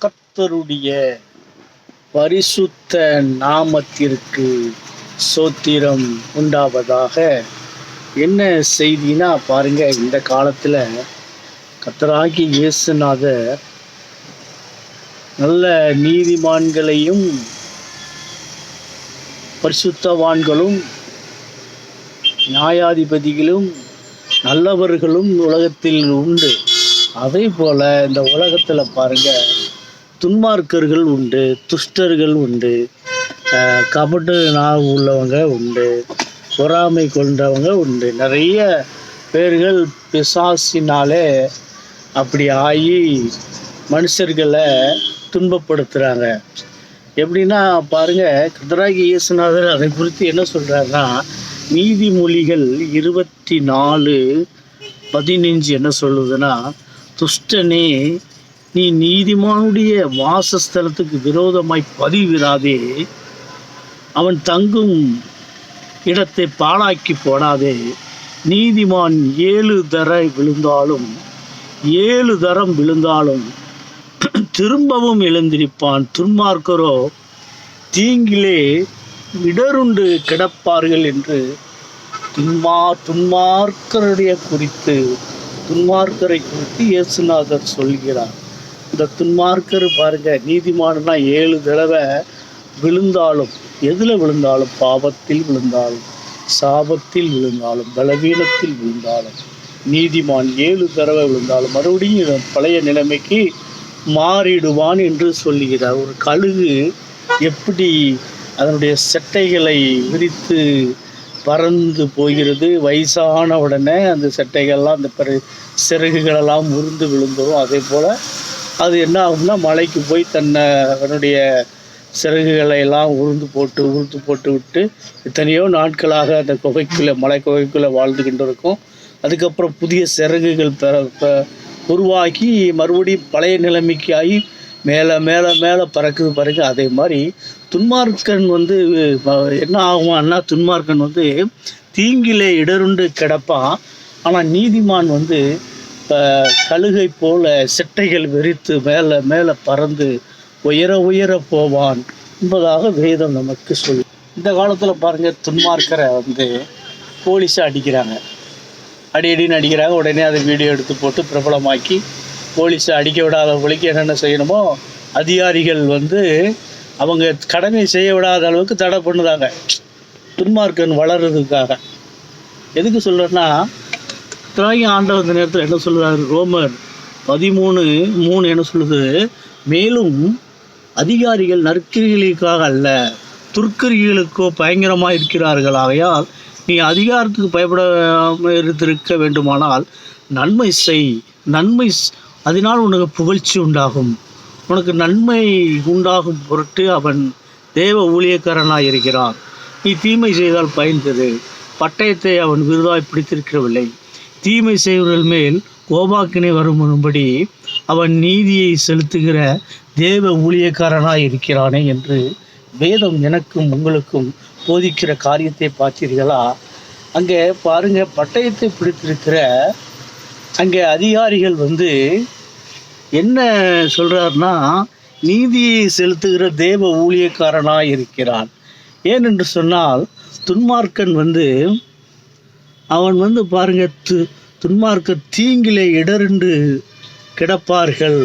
கத்தருடைய பரிசுத்த நாமத்திற்கு சோத்திரம் உண்டாவதாக என்ன செய்தினா பாருங்க இந்த காலத்துல கத்தராகி இயேசுநாதர் நல்ல நீதிமான்களையும் பரிசுத்தவான்களும் நியாயாதிபதிகளும் நல்லவர்களும் உலகத்தில் உண்டு. அதே போல இந்த உலகத்துல பாருங்க துன்மார்க்கர்கள் உண்டு துஷ்டர்கள் உண்டு கபட்டு கபடு உள்ளவங்க உண்டு பொறாமை கொண்டவங்க உண்டு. நிறைய பேர்கள் பிசாசினாலே அப்படி ஆகி மனுஷர்களை துன்பப்படுத்துகிறாங்க எப்படின்னா பாருங்கள் கதராகி இயேசுநாதர் அதை குறித்து என்ன சொல்கிறாருன்னா நீதிமொழிகள் இருபத்தி நாலு பதினஞ்சு என்ன சொல்லுதுன்னா துஷ்டனே நீ நீதிமானுடைய வாசஸ்தலத்துக்கு விரோதமாய் பதிவிடாதே. அவன் தங்கும் இடத்தை பாழாக்கி போடாதே. நீதிமான் ஏழு தர விழுந்தாலும் ஏழு தரம் விழுந்தாலும் திரும்பவும் எழுந்திருப்பான். துன்மார்க்கரோ தீங்கிலே இடருண்டு கிடப்பார்கள் என்று துன்மா துன்மார்க்கருடைய குறித்து துன்மார்க்கரை குறித்து இயேசுநாதர் சொல்கிறார். இந்த துன்மார்க்கர் பாருங்க நீதிமானா ஏழு தடவை விழுந்தாலும் எதில் விழுந்தாலும்? பாவத்தில் விழுந்தாலும் சாபத்தில் விழுந்தாலும் பலவீனத்தில் விழுந்தாலும். நீதிமான் ஏழு தடவை விழுந்தாலும் மறுபடியும் பழைய நிலைமைக்கு மாறிடுவான் என்று சொல்லுகிறார். ஒரு கழுகு எப்படி அதனுடைய செட்டைகளை விரித்து பறந்து போகிறது? வயசான உடனே அந்த செட்டைகள்லாம் அந்த பிற சிறகுகளெல்லாம் முறிந்து விழுந்துடும் அதே போல் அது என்ன ஆகும்னா மலைக்கு போய் தன்னை அதனுடைய சிறகுகளை எல்லாம் உருந்து போட்டு உருந்து போட்டு விட்டு எத்தனையோ நாட்களாக அந்த குகைக்குள்ளே மலை குகைக்குள்ளே வாழ்ந்துக்கிட்டு இருக்கும் அதுக்கப்புறம் புதிய சிறகுகள் உருவாக்கி மறுபடியும் பழைய நிலைமைக்கு ஆகி மேலே மேலே மேலே பறக்குது பறக்கு அதே மாதிரி துன்மார்க்கன் வந்து என்ன ஆகுமான்னா துன்மார்க்கன் வந்து தீங்கிலே இடருண்டு கிடப்பான். ஆனால் நீதிமான் வந்து கழுகை போல சிட்டைகள் விரித்து மேலே மேலே பறந்து உயர உயர போவான் என்பதாக வேதம் நமக்கு சொல்லு. இந்த காலத்தில் பாருங்கள் துன்மார்க்கரை வந்து போலீஸை அடிக்கிறாங்க. அடி அடின்னு அடிக்கிறாங்க. உடனே அதை வீடியோ எடுத்து போட்டு பிரபலமாக்கி போலீஸை அடிக்க விடாத வழிக்கு என்னென்ன செய்யணுமோ அதிகாரிகள் வந்து அவங்க கடமை செய்ய விடாத அளவுக்கு தடை பண்ணுதாங்க. துன்மார்க்கன் வளர்றதுக்காக. எதுக்கு சொல்கிறேன்னா திராகி ஆண்டவர் இந்த நேரத்தில் என்ன சொல்கிறாரு ரோமர் பதிமூணு மூணு என்ன சொல்லுது? மேலும் அதிகாரிகள் நற்கிரிகளுக்காக அல்ல துர்க்கரிகளுக்கோ பயங்கரமாக இருக்கிறார்கள். ஆகையால் நீ அதிகாரத்துக்கு பயப்படாமல் இருந்திருக்க வேண்டுமானால் நன்மை செய். நன்மை அதனால் உனக்கு புகழ்ச்சி உண்டாகும். உனக்கு நன்மை உண்டாகும் பொருட்டு அவன் தேவ ஊழியக்காரனாக இருக்கிறான். நீ தீமை செய்தால் பயந்தது. பட்டயத்தை அவன் விருதாய் பிடித்திருக்கவில்லை. தீமை செய்வர்கள் மேல் கோபாக்கினை வரும்படி அவன் நீதியை செலுத்துகிற தேவ ஊழியக்காரனாய் இருக்கிறானே என்று வேதம் எனக்கும் உங்களுக்கும் போதிக்கிற காரியத்தை பார்த்தீர்களா? அங்கே பாருங்க பட்டயத்தை பிடித்திருக்கிற அங்கே அதிகாரிகள் வந்து என்ன சொல்றாருன்னா நீதியை செலுத்துகிற தேவ ஊழியக்காரனாய் இருக்கிறான். ஏனென்று சொன்னால் துன்மார்க்கன் வந்து அவன் வந்து பாருங்க து துன்மார்க்க தீங்கிலே இடருண்டு கிடப்பார்கள்.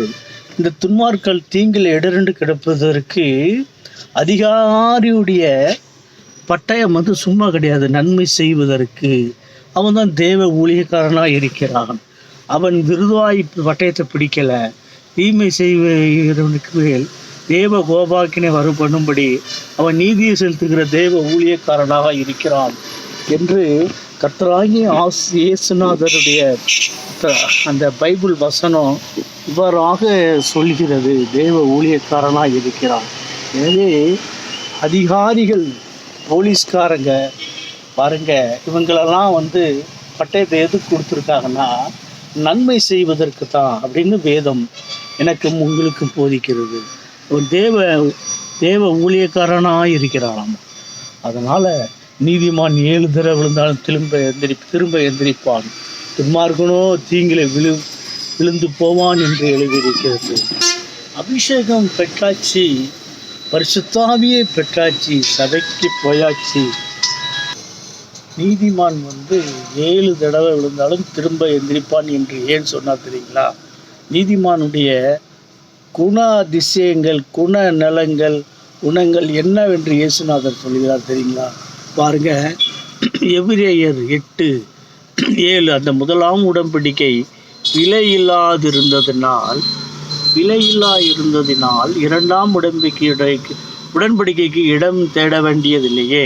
இந்த துன்மார்கள் தீங்கில் இடருண்டு கிடப்பதற்கு அதிகாரியுடைய பட்டயம் வந்து சும்மா கிடையாது நன்மை செய்வதற்கு. அவன் தான் தேவ ஊழியக்காரனாக இருக்கிறான். அவன் விருதுவாய் பட்டயத்தை பிடிக்கலை. தீமை செய்வனுக்கு மேல் தேவ கோபாக்கினை வரும் பண்ணும்படி அவன் நீதியை செலுத்துகிற தேவ ஊழியக்காரனாக இருக்கிறான் என்று கர்த்தராகிய ஆஸ் இயேசுநாதருடைய த- அந்த பைபிள் வசனம் இவ்வாறாக சொல்கிறது. தேவ ஊழியக்காரனாக இருக்கிறான். எனவே அதிகாரிகள் போலீஸ்காரங்க பாருங்க இவங்களெல்லாம் வந்து பட்டயத்தை எதுக்கு கொடுத்துருக்காங்கன்னா நன்மை செய்வதற்கு தான் அப்படின்னு வேதம் எனக்கும் உங்களுக்கும் போதிக்கிறது. ஒரு தேவ தேவ ஊழியக்காரனாக இருக்கிறாராம் அதனால் நீதிமான் ஏழு தடவை விழுந்தாலும் திரும்ப எந்திரி திரும்ப எந்திரிப்பான். துன்மார்க்கனோ தீங்கிலே விழு விழுந்து போவான் என்று எழுதியிருக்கிறது. அபிஷேகம் பெற்றாச்சு பரிசுத்தாவியை பெற்றாச்சு சபைக்கு போயாச்சு. நீதிமான் வந்து ஏழு தடவை விழுந்தாலும் திரும்ப எந்திரிப்பான் என்று ஏன் சொன்னார் தெரியுங்களா? நீதிமானுடைய குண அதிசயங்கள் குண நலங்கள் குணங்கள் என்னவென்று இயேசுநாதர் சொல்கிறார் தெரியுங்களா? பாருங்க. எவ்ரேயர் எட்டு ஏழு அந்த முதலாம் உடன்படிக்கை விலை இல்லாதிருந்ததினால் விலையில்லா இருந்ததினால் இரண்டாம் உடன்படிக்கையுடைய உடன்படிக்கைக்கு இடம் தேட வேண்டியதில்லையே.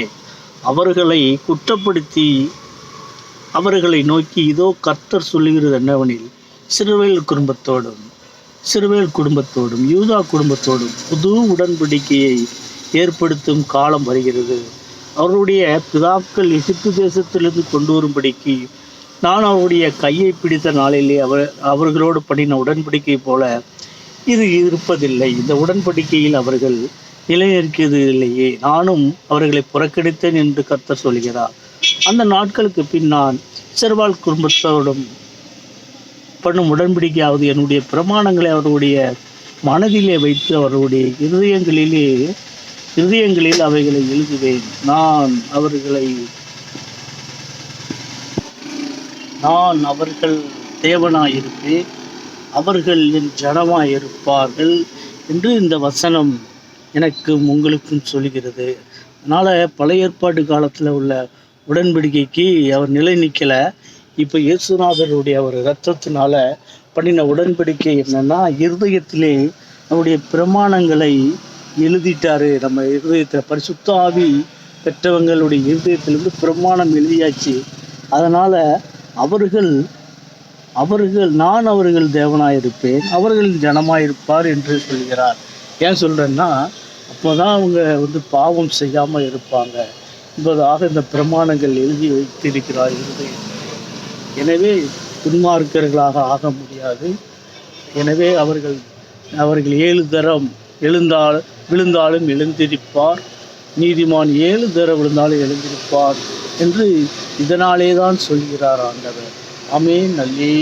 அவர்களை குற்றப்படுத்தி அவர்களை நோக்கி இதோ கர்த்தர் சொல்லுகிறது என்னவெனில் சிறுவேல் குடும்பத்தோடும் சிறுவேல் குடும்பத்தோடும் யூதா குடும்பத்தோடும் புது உடன்படிக்கையை ஏற்படுத்தும் காலம் வருகிறது. அவருடைய பிதாக்கள் எகிப்து தேசத்திலிருந்து கொண்டு வரும்படிக்கு நான் அவருடைய கையை பிடித்த நாளிலே அவர் அவர்களோடு பண்ணின உடன்படிக்கை போல இது இருப்பதில்லை. இந்த உடன்படிக்கையில் அவர்கள் நிலைநிற்கிறது இல்லையே. நானும் அவர்களை புறக்கணித்தேன் என்று கர்த்தர் சொல்கிறார். அந்த நாட்களுக்கு பின் நான் சிறுவாள் குடும்பத்தோடும் பண்ணும் உடன்படிக்கையாவது என்னுடைய பிரமாணங்களை அவருடைய மனதிலே வைத்து அவருடைய இருதயங்களிலே இருதயங்களில் அவைகளை எழுதுவேன். நான் அவர்களை நான் அவர்கள் தேவனாயிருப்பேன். அவர்கள் என் ஜனமாயிருப்பார்கள் என்று இந்த வசனம் எனக்கும் உங்களுக்கும் சொல்கிறது அதனால் பழைய ஏற்பாட்டு காலத்தில் உள்ள உடன்படிக்கைக்கு அவர் நிலை நிற்கலை இப்போ இயேசுநாதருடைய ஒரு ரத்தத்தினால பண்ணின உடன்படிக்கை என்னென்னா இருதயத்திலே நம்முடைய பிரமாணங்களை எழுதிட்டாரு. நம்ம இருதயத்தை பரிசுத்தாவி பெற்றவங்களுடைய இருதயத்திலிருந்து பிரமாணம் எழுதியாச்சு. அதனால் அவர்கள் அவர்கள் நான் அவர்கள் தேவனாயிருப்பேன் அவர்கள் ஜனமாயிருப்பார் என்று சொல்கிறார். ஏன் சொல்கிறேன்னா அப்போ தான் அவங்க வந்து பாவம் செய்யாமல் இருப்பாங்க. என்பதாக இந்த பிரமாணங்கள் எழுதி வைத்திருக்கிறார் இருதயம் எனவே துன்மார்க்கர்களாக ஆக முடியாது. எனவே அவர்கள் அவர்கள் ஏழு தரம் எழுந்தால் விழுந்தாலும் எழுந்திருப்பார். நீதிமான் ஏழு தர விழுந்தாலும் எழுந்திருப்பார் என்று இதனாலே தான் சொல்கிறார் ஆண்டவர். அமே நல்லே